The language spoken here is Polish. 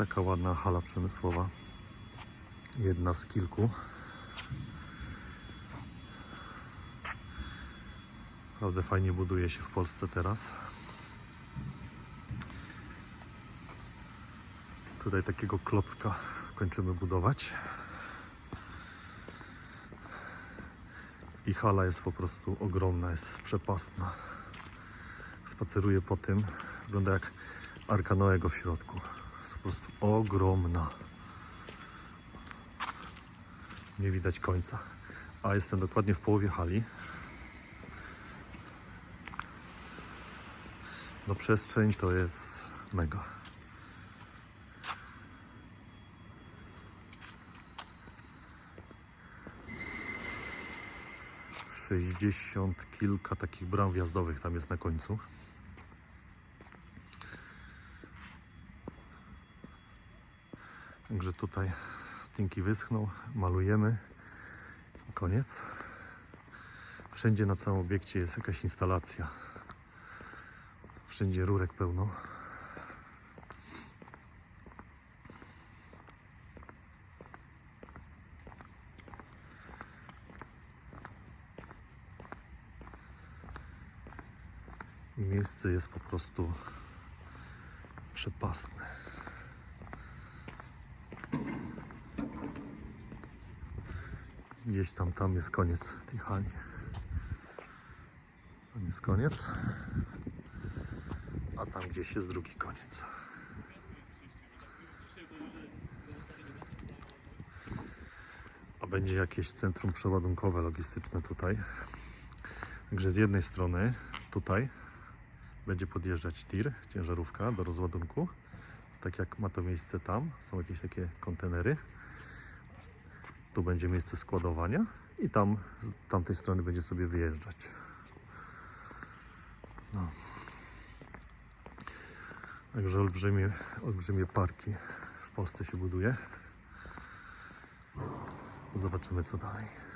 Taka ładna hala przemysłowa. Jedna z kilku. Naprawdę fajnie buduje się w Polsce teraz. Tutaj takiego klocka kończymy budować. I hala jest po prostu ogromna, jest przepastna. Spaceruję po tym. Wygląda jak Arka Noego w środku. Jest po prostu ogromna. Nie widać końca. A jestem dokładnie w połowie hali. No przestrzeń to jest mega. Sześćdziesiąt kilka takich bram wjazdowych tam jest na końcu. Także tutaj tinki wyschną, malujemy. Koniec. Wszędzie na całym obiekcie jest jakaś instalacja. Wszędzie rurek pełno. Miejsce jest po prostu przepastne. Gdzieś tam, tam jest koniec tej hali. Tam jest koniec. A tam gdzieś jest drugi koniec. A będzie jakieś centrum przeładunkowe, logistyczne tutaj. Także z jednej strony tutaj będzie podjeżdżać tir, ciężarówka do rozładunku. Tak jak ma to miejsce tam, są jakieś takie kontenery. Tu będzie miejsce składowania i tam z tamtej strony będzie sobie wyjeżdżać. No. Także olbrzymie, olbrzymie parki w Polsce się buduje. Zobaczymy co dalej.